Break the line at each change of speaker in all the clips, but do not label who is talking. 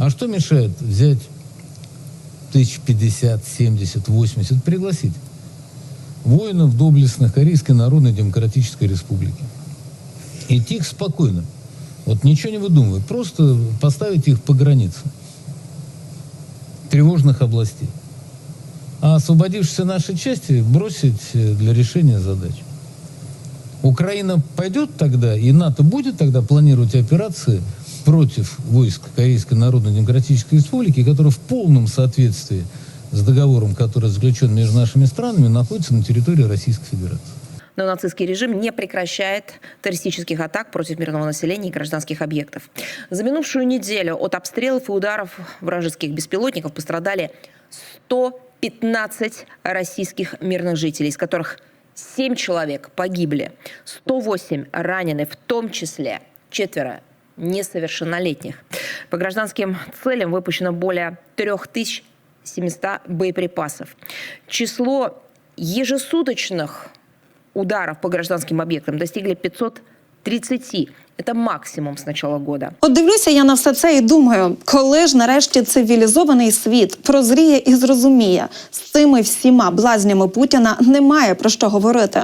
А что мешает взять тысяч пятьдесят, семьдесят, восемьдесят, пригласить воинов доблестных Корейской Народной Демократической Республики. Идти их спокойно. Вот ничего не выдумывать, просто поставить их по границе тревожных областей. А освободившиеся наши части бросить э, для решения задач. Украина пойдет тогда, и НАТО будет тогда планировать операции против войск Корейской Народно-Демократической Республики, которые в полном соответствии с договором, который заключен между нашими странами, находятся на территории Российской Федерации.
Но нацистский режим не прекращает террористических атак против мирного населения и гражданских объектов. За минувшую неделю от обстрелов и ударов вражеских беспилотников пострадали 115 российских мирных жителей, из которых 7 человек погибли, 108 ранены, в том числе четверо несовершеннолетних. По гражданским целям выпущено более 3700 боеприпасов. Число ежесуточных ударов по гражданским объектам достигли 530. Это максимум с начала года.
От дивлюся я на все це і думаю, коли ж нарешті цивілізований світ прозріє і зрозуміє, з цими всіма блазнями Путіна немає про що говорити.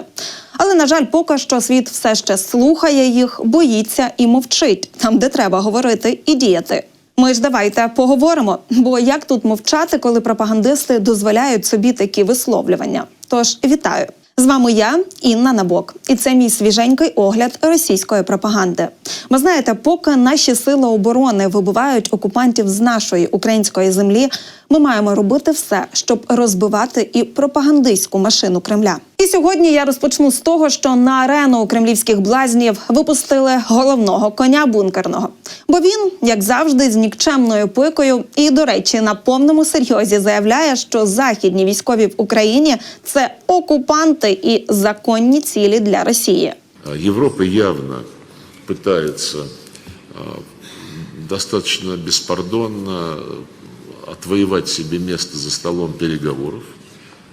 Але на жаль, поки що світ все ще слухає їх, боїться і мовчить там, де треба говорити і діяти. Ми ж давайте поговоримо. Бо як тут мовчати, коли пропагандисти дозволяють собі такі висловлювання? Тож вітаю. З вами я, Інна Набок, і це мій свіженький огляд російської пропаганди. Ви знаєте, поки наші сили оборони вибивають окупантів з нашої української землі, ми маємо робити все, щоб розбивати і пропагандистську машину Кремля. І сьогодні я розпочну з того, що на арену кремлівських блазнів випустили головного коня бункерного. Бо він, як завжди, з нікчемною пикою і, до речі, на повному серйозі заявляє, що західні військові в Україні це окупанти і законні цілі для Росії.
А Европа явно пытается а, достаточно беспардонно отвоевать себе место за столом переговоров,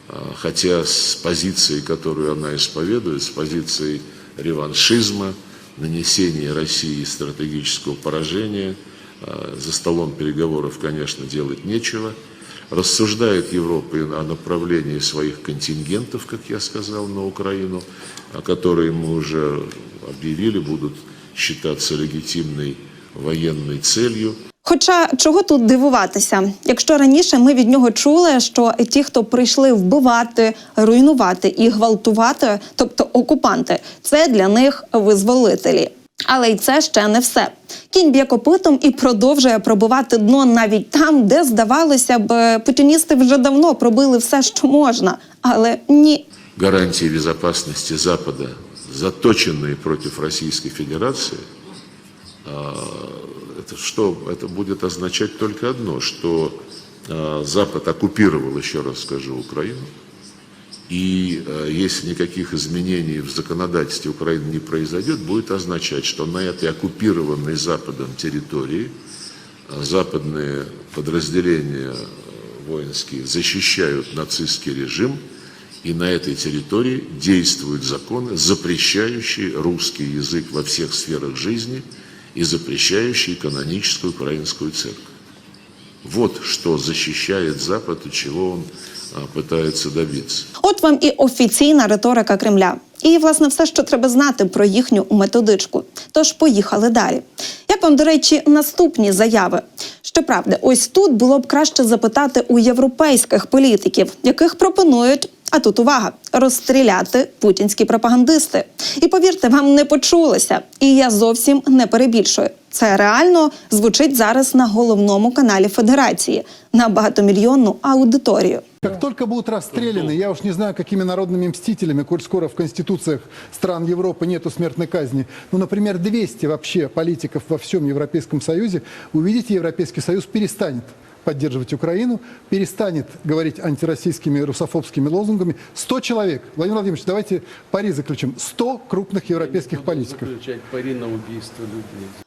а, хотя с позицией, которую она исповедует, с позицией реваншизма, нанесения России стратегического поражения, а, за столом переговоров, конечно, делать нечего. Рассуждает Европа о направлении своих контингентов, как я сказал, на Украину, которые мы уже объявили, будут считаться легитимной военной целью.
Хоча чого тут дивуватися, якщо раніше ми від нього чули, що ті, хто прийшли вбивати, руйнувати і гвалтувати, тобто окупанти, це для них визволителі. Але й це ще не все. Кінь б'є копитом і продовжує пробивати дно навіть там, де здавалося б, путіністи вже давно пробили все, що можна. Але ні,
гарантии безопасности Запада, заточенные против Российской Федерации, а, это что? Это будет означать только одно, что а, Запад оккупировал, еще раз скажу, Украину, и а, если никаких изменений в законодательстве Украины не произойдет, будет означать, что на этой оккупированной Западом территории а, западные подразделения воинские защищают нацистский режим, и на этой территории действуют законы, запрещающие русский язык во всех сферах жизни и запрещающие каноническую украинскую церковь. Вот что защищает Запад и чего он пытается добиться.
От вам і офіційна риторика Кремля. І, власне, все, що треба знати про їхню методичку. Тож поїхали далі. Як вам, до речі, наступні заяви? Щоправда, ось тут було б краще запитати у європейських політиків, яких пропонують. А тут увага розстріляти путінські пропагандисти. І повірте, вам не почулося. І я зовсім не перебільшую. Це реально звучить зараз на головному каналі Федерації на багатомільйонну аудиторію.
Как только будут расстреляны, я уж не знаю, какими народными мстителями, коль скоро в конституциях стран Европы нету смертной казни, ну, например, 200 вообще политиков во всем Европейском Союзе, увидите, Европейский Союз перестанет поддерживать Украину, перестанет говорить антироссийскими русофобскими лозунгами. 100 человек. Владимир Владимирович, давайте пари заключим. 100 крупных европейских политиков.
заключать пари на убийство людей.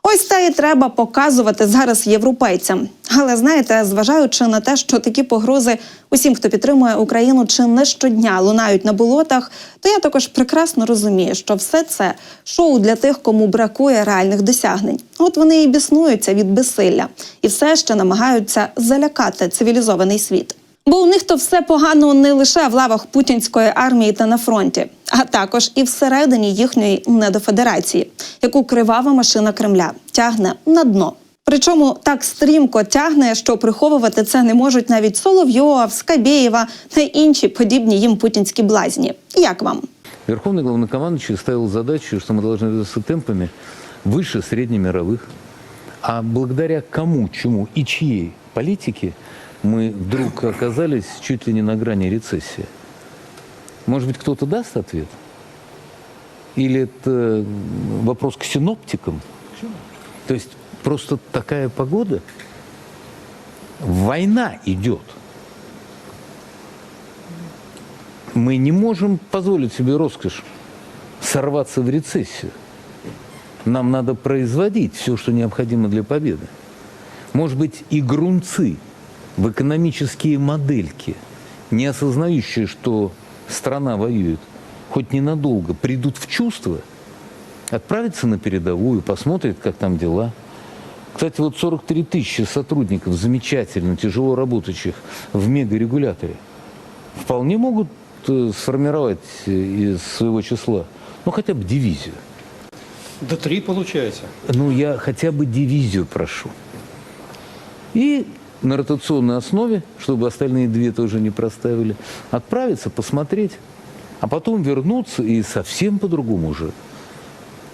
Ось та Це і треба показувати зараз європейцям. Але знаєте, зважаючи на те, що такі погрози усім, хто підтримує Україну, чи не щодня лунають на болотах, то я також прекрасно розумію, що все це шоу для тих, кому бракує реальних досягнень. От вони і біснуються від безсилля і все ще намагаються залякати цивілізований світ. Бо у них то все погано не лише в лавах путінської армії та на фронті, а також і всередині їхньої недофедерації, яку кривава машина Кремля тягне на дно. Причому так стрімко тягне, що приховувати це не можуть навіть Соловйов, Скабєєва та інші подібні їм путінські блазні. Як вам?
Верховный главнокомандующий ставил задачу, что мы должны двигаться темпами выше среднемировых. А благодаря кому, чему и чьей политике мы вдруг оказались чуть ли не на грани рецессии? Может быть, кто-то даст ответ? Или это вопрос к синоптикам? То есть просто такая погода? Война идет. Мы не можем позволить себе роскошь сорваться в рецессию. Нам надо производить все, что необходимо для победы. Может быть, и грунцы в экономические модельки, не осознающие, что страна воюет, хоть ненадолго придут в чувство, отправятся на передовую, посмотрят, как там дела. Кстати, вот 43 тысячи сотрудников, замечательно, тяжело работающих в мегарегуляторе, вполне могут э, сформировать э, из своего числа, ну, хотя бы дивизию.
До три получается.
Ну, я хотя бы дивизию прошу. И на ротационной основе, чтобы остальные две тоже не проставили, отправиться, посмотреть, а потом вернуться и совсем по-другому уже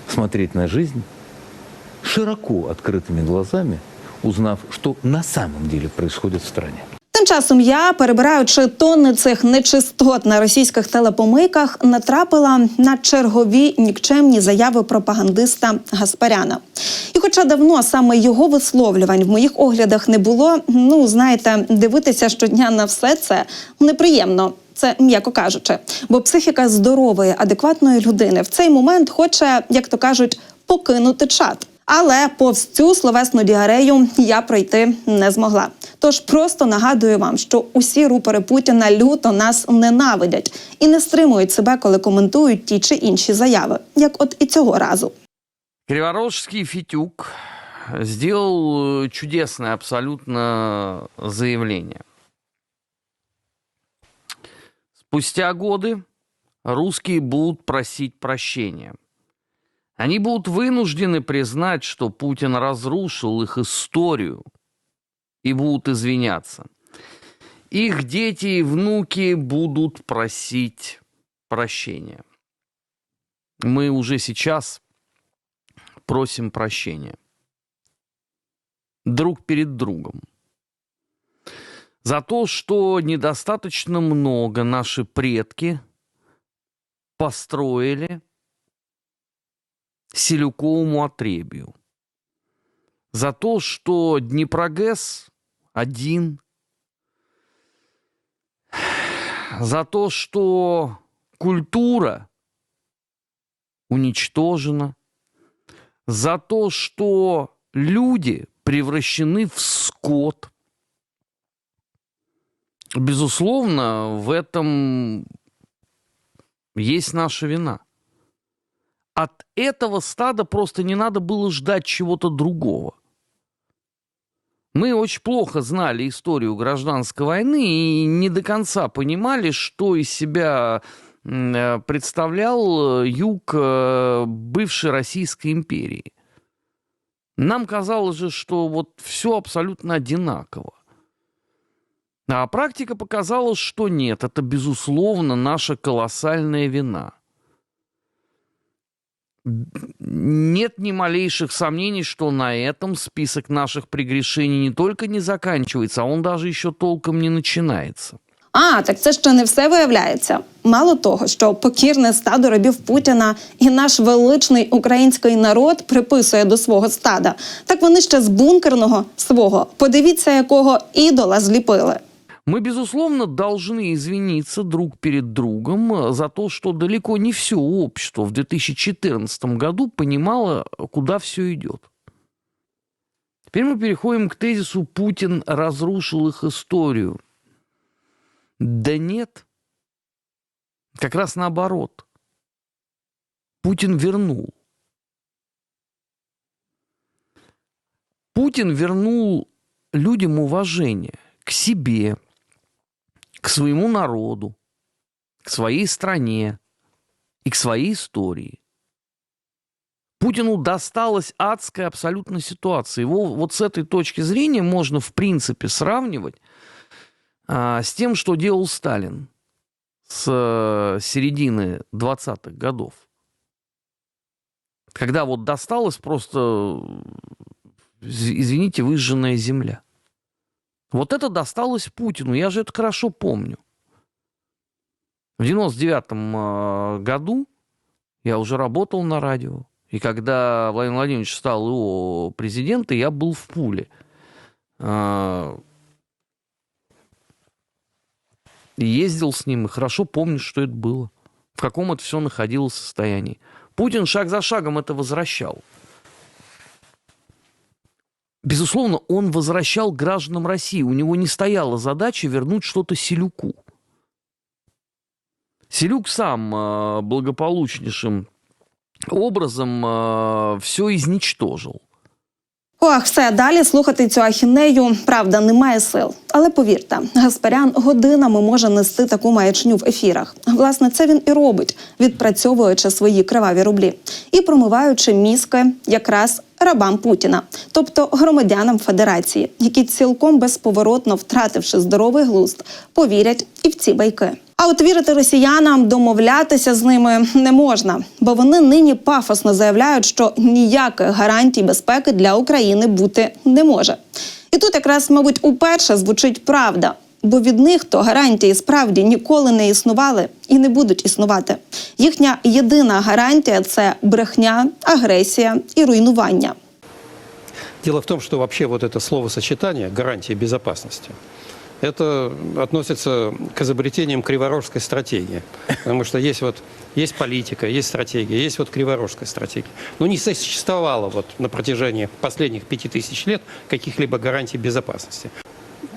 смотреть на жизнь, широко открытыми глазами, узнав, что на самом деле происходит в стране.
Тим часом я, перебираючи тонни цих нечистот на російських телепомийках, натрапила на чергові нікчемні заяви пропагандиста Гаспаряна. І хоча давно саме його висловлювань в моїх оглядах не було, ну знаєте, дивитися щодня на все це неприємно. Це м'яко кажучи, бо психіка здорової, адекватної людини в цей момент хоче, як то кажуть, покинути чат. Але повз цю словесну діарею я пройти не змогла. Тож просто нагадую вам, що усі рупори Путіна люто нас ненавидять і не стримують себе, коли коментують ті чи інші заяви, як от і цього разу.
Криворожский Фитюк сделал э, чудесное абсолютно заявление. Спустя годы русские будут просить прощения. Они будут вынуждены признать, что Путин разрушил их историю и будут извиняться. Их дети и внуки будут просить прощения. Мы уже сейчас просим прощения. Друг перед другом. За то, что недостаточно много наши предки построили Селюковому отребью. За то, что Днепрогэс один. За то, что культура уничтожена за то, что люди превращены в скот. Безусловно, в этом есть наша вина. От этого стада просто не надо было ждать чего-то другого. Мы очень плохо знали историю гражданской войны и не до конца понимали, что из себя э, представлял э, юг э, бывшей Российской империи. Нам казалось же, что вот все абсолютно одинаково. А практика показала, что нет, это, безусловно, наша колоссальная вина. Нет ни малейших сомнений, что на этом список наших прегрешений не только не заканчивается, а он даже еще толком не начинается.
А, так це ще не все виявляється. Мало того, що покірне стадо рабів Путіна і наш величний український народ приписує до свого стада. Так вони ще з бункерного свого. Подивіться, якого ідола зліпили.
Мы, безусловно, должны извиниться друг перед другом э, за то, что далеко не все общество в 2014 году понимало, куда все идет. Теперь мы переходим к тезису «Путин разрушил их историю». Да нет. Как раз наоборот. Путин вернул. Путин вернул людям уважение к себе, к своему народу, к своей стране и к своей истории. Путину досталась адская абсолютно ситуация. Его вот с этой точки зрения можно, в принципе, сравнивать а, с тем, что делал Сталин с э, середины 20-х годов. Когда вот досталась просто, из- извините, выжженная земля. Вот это досталось Путину, я же это хорошо помню. В 99-м э, году я уже работал на радио. И когда Владимир Владимирович стал его президентом, я был в Пуле. И ездил с ним, и хорошо помню, что это было. В каком это все находилось состоянии. Путин шаг за шагом это возвращал. Безусловно, он возвращал гражданам России. У него не стояла задача вернуть что-то Селюку. Селюк сам э, благополучнейшим образом все изничтожил.
Ох, все далі слухати цю ахінею, правда, немає сил. Але повірте, Гаспарян годинами може нести таку маячню в ефірах. Власне, це він і робить, відпрацьовуючи свої криваві рублі і промиваючи мізки якраз рабам Путіна, тобто громадянам Федерації, які цілком безповоротно втративши здоровий глузд, повірять і в ці байки. А от вірити росіянам, домовлятися з ними не можна, бо вони нині пафосно заявляють, що ніяких гарантій безпеки для України бути не може. І тут якраз, мабуть, уперше звучить правда, бо від них то гарантії справді ніколи не існували і не будуть існувати. Їхня єдина гарантія це брехня, агресія і руйнування.
Дело в том, что вообще вот это словосочетание «гарантия безопасности» это относится к изобретениям криворожской стратегии. Потому что есть вот есть политика, есть стратегия, есть вот криворожская стратегия. Но не существовало вот на протяжении последних пяти тысяч лет каких-либо гарантий безопасности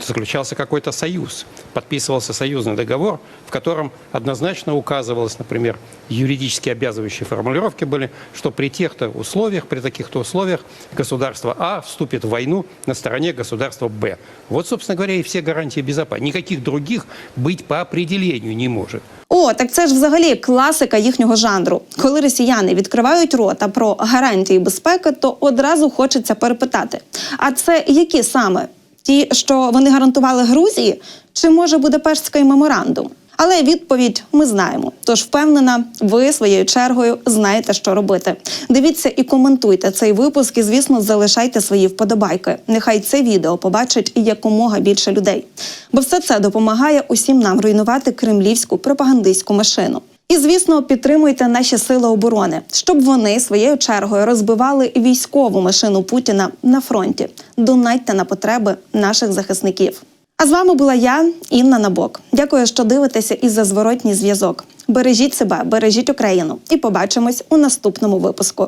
Заключался какой-то союз, подписывался союзный договор, в котором однозначно указывалось, например, юридически обязывающие формулировки были, что при тех-то условиях, при таких-то условиях государство А вступит в войну на стороне государства Б. Вот, собственно говоря, и все гарантии безопасности. Никаких других быть по определению не может.
О, так це ж взагалі класика їхнього жанру. Коли росіяни відкривають рота про гарантії безпеки, то одразу хочеться перепитати: а це які саме? Ті, що вони гарантували Грузії, чи може Будапештський меморандум? Але відповідь ми знаємо. Тож впевнена, ви своєю чергою знаєте, що робити. Дивіться і коментуйте цей випуск, і звісно, залишайте свої вподобайки. Нехай це відео побачить якомога більше людей. Бо все це допомагає усім нам руйнувати кремлівську пропагандистську машину. І звісно, підтримуйте наші сили оборони, щоб вони своєю чергою розбивали військову машину Путіна на фронті. Донайте на потреби наших захисників. А з вами була я, Інна Набок. Дякую, що дивитеся і за зворотній зв'язок. Бережіть себе, бережіть Україну, і побачимось у наступному випуску.